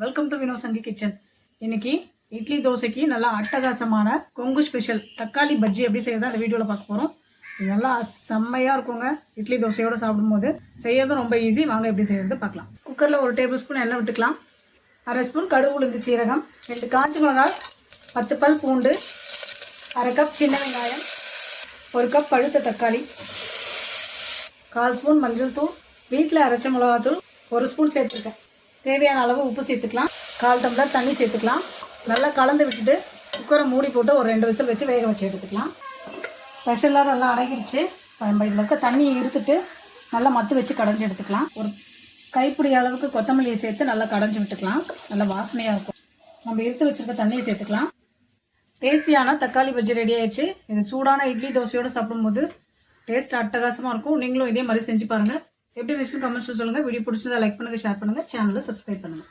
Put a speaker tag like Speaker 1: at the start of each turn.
Speaker 1: Welcome to Vino Sangi kitchen இன்னைக்கு இட்லி தோசைக்கு நல்லா அட்டகாசமான கொங்கு ஸ்பெஷல் தக்காளி பஜ்ஜி எப்படி செய்யறதா அந்த வீடியோவில் பார்க்க போகிறோம் இது நல்லா செம்மையாக இருக்குங்க. இட்லி தோசையோடு சாப்பிடும்போது செய்யறதும் ரொம்ப ஈஸி வாங்க எப்படி செய்யறது பார்க்கலாம். குக்கரில் ஒரு டேபிள் ஸ்பூன் எண்ணெய் விட்டுக்கலாம். அரை ஸ்பூன் கடுகு உளுந்து சீரகம் ரெண்டு காஞ்சி மிளகாய் பத்து பல் பூண்டு அரை கப் சின்ன வெங்காயம் ஒரு கப் பழுத்த தக்காளி கால் ஸ்பூன் மஞ்சள் தூள் வீட்டில் அரைச்ச மிளகாத்தூள் ஒரு ஸ்பூன் சேர்த்துருக்கேன். தேவையான அளவு உப்பு சேர்த்துக்கலாம். கால் டம்ளர் தண்ணி சேர்த்துக்கலாம். நல்லா கலந்து விட்டுட்டு குக்கரை மூடி போட்டு ஒரு ரெண்டு விசில் வச்சு வேக வச்சு எடுத்துக்கலாம். ஸ்பெஷலாக நல்லா அடங்கிடுச்சு நம்ம இதில் இருக்க தண்ணியை இருத்துட்டு நல்லா மத்து வச்சு கடைஞ்சி எடுத்துக்கலாம். ஒரு கைப்பிடி அளவுக்கு கொத்தமல்லியை சேர்த்து நல்லா கடைஞ்சி விட்டுக்கலாம். நல்லா வாசனையாக இருக்கும். நம்ம எடுத்து வச்சுருக்க தண்ணியை சேர்த்துக்கலாம். டேஸ்டியான தக்காளி பஜ்ஜி ரெடி ஆயிடுச்சு. இது சூடான இட்லி தோசையோடு சாப்பிடும்போது டேஸ்ட் அட்டகாசமாக இருக்கும். நீங்களும் இதே மாதிரி செஞ்சு பாருங்கள் எப்படி இருந்துச்சுன்னு கமெண்ட்ஸில் சொல்லுங்கள் வீடியோ பிடிச்சிருந்தா லைக் பண்ணுங்கள் ஷேர் பண்ணுங்கள் சேனலை சப்ஸ்கிரைப் பண்ணுங்கள்